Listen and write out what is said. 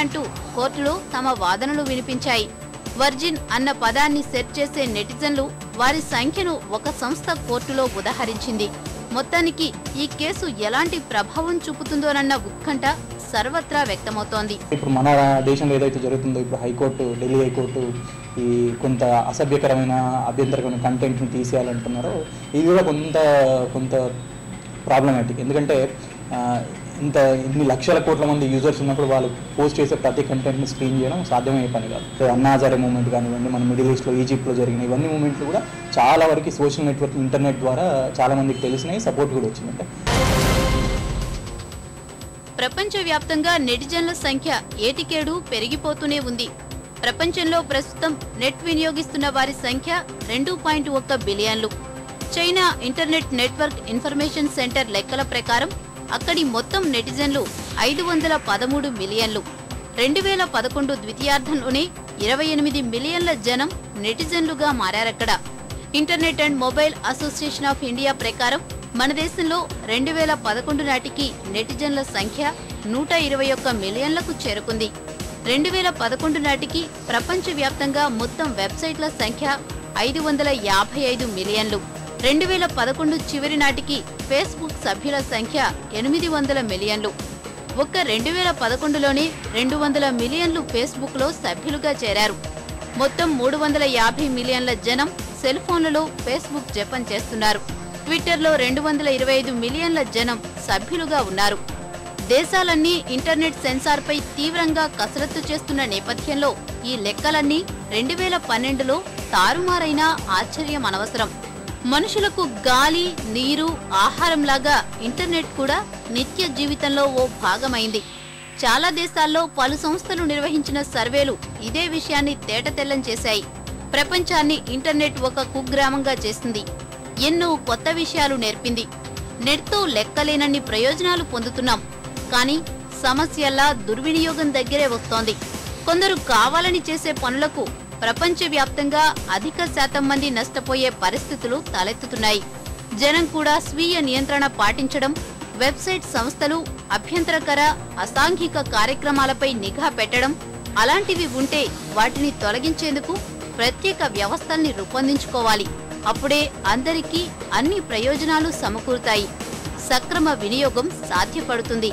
అంటూ కోర్టులో తమ వాదనలు వినిపించాయి. వర్జిన్ అన్న పదాన్ని సెర్చ్ చేసే నెటిజన్లు వారి సంఖ్యను ఒక సంస్థ కోర్టులో ఉదహరించింది. మొత్తానికి ఈ కేసు ఎలాంటి ప్రభావం చూపుతుందోనన్న ఉత్కంఠ సర్వత్రా వ్యక్తమవుతోంది. ఇప్పుడు మన దేశంలో ఏదైతే జరుగుతుందో ఇప్పుడు హైకోర్టు ఢిల్లీ హైకోర్టు ఈ కొంత అసభ్యకరమైన అభ్యంతరకరమైన కంటెంట్ని తీసేయాలంటున్నారో ఇది కూడా కొంత కొంత ప్రాబ్లమాటిక్ ఎందుకంటే ఇంత ఇన్ని లక్షల కోట్ల మంది యూజర్స్ ఉన్నప్పుడు వాళ్ళు పోస్ట్ చేసే ప్రతి కంటెంట్ని స్క్రీన్ చేయడం సాధ్యమయ్యే పని కాదు. అన్నాజారే మూమెంట్ కానివ్వండి మన మిడిల్ ఈస్ట్లో ఈజిప్ట్లో జరిగిన ఇవన్నీ మూమెంట్లు కూడా చాలా వరకు సోషల్ నెట్వర్క్ ఇంటర్నెట్ ద్వారా చాలా మందికి తెలిసినాయి సపోర్ట్ కూడా వచ్చిందంటే. ప్రపంచవ్యాప్తంగా నెటిజన్ల సంఖ్య ఏటికేడు పెరిగిపోతూనే ఉంది. ప్రపంచంలో ప్రస్తుతం నెట్ వినియోగిస్తున్న వారి సంఖ్య రెండు పాయింట్ ఒక్క బిలియన్లు. China internet network information centre లెక్కల ప్రకారం అక్కడి మొత్తం నెటిజన్లు ఐదు వందల పదమూడు మిలియన్లు. రెండు వేల పదకొండు ద్వితీయార్థంలోనే ఇరవై ఎనిమిది మిలియన్ల జనం నెటిజన్లుగా మారారక్కడ. Internet and mobile association of India ప్రకారం మన దేశంలో రెండు వేల పదకొండు నాటికి నెటిజన్ల సంఖ్య నూట ఇరవై ఒక్క మిలియన్లకు చేరుకుంది. రెండు వేల పదకొండు నాటికి ప్రపంచవ్యాప్తంగా మొత్తం వెబ్సైట్ల సంఖ్య ఐదు వందల యాభై ఐదు మిలియన్లు. రెండు వేల పదకొండు చివరి నాటికి ఫేస్బుక్ సభ్యుల సంఖ్య ఎనిమిది వందల మిలియన్లు. ఒక్క రెండు వేల పదకొండులోనే రెండు వందల మిలియన్లు ఫేస్బుక్లో సభ్యులుగా చేరారు. మొత్తం మూడు వందల యాభై మిలియన్ల జనం సెల్ ఫోన్లలో ఫేస్బుక్ జపం చేస్తున్నారు. ట్విట్టర్లో రెండు వందల ఇరవై ఐదు మిలియన్ల జనం సభ్యులుగా ఉన్నారు. దేశాలన్నీ ఇంటర్నెట్ సెన్సార్పై తీవ్రంగా కసరత్తు చేస్తున్న నేపథ్యంలో ఈ లెక్కలన్నీ రెండు వేల పన్నెండులో తారుమారైనా ఆశ్చర్యం అనవసరం. మనుషులకు గాలి నీరు ఆహారంలాగా ఇంటర్నెట్ కూడా నిత్య జీవితంలో ఓ భాగమైంది. చాలా దేశాల్లో పలు సంస్థలు నిర్వహించిన సర్వేలు ఇదే విషయాన్ని తేటతెల్లం చేశాయి. ప్రపంచాన్ని ఇంటర్నెట్ ఒక కుగ్రామంగా చేసింది. ఎన్నో కొత్త విషయాలు నేర్పింది. నెట్తో లెక్కలేనన్ని ప్రయోజనాలు పొందుతున్నాం. కానీ సమస్యల్లా దుర్వినియోగం దగ్గరే వస్తోంది. కొందరు కావాలని చేసే పనులకు ప్రపంచవ్యాప్తంగా అధిక శాతం మంది నష్టపోయే పరిస్థితులు తలెత్తుతున్నాయి. జనం కూడా స్వీయ నియంత్రణ పాటించడం వెబ్సైట్ సంస్థలు అభ్యంతరకర అసాంఘిక కార్యక్రమాలపై నిఘా పెట్టడం అలాంటివి ఉంటే వాటిని తొలగించేందుకు ప్రత్యేక వ్యవస్థల్ని రూపొందించుకోవాలి. అప్పుడే అందరికీ అన్ని ప్రయోజనాలు సమకూరుతాయి. సక్రమ వినియోగం సాధ్యపడుతుంది.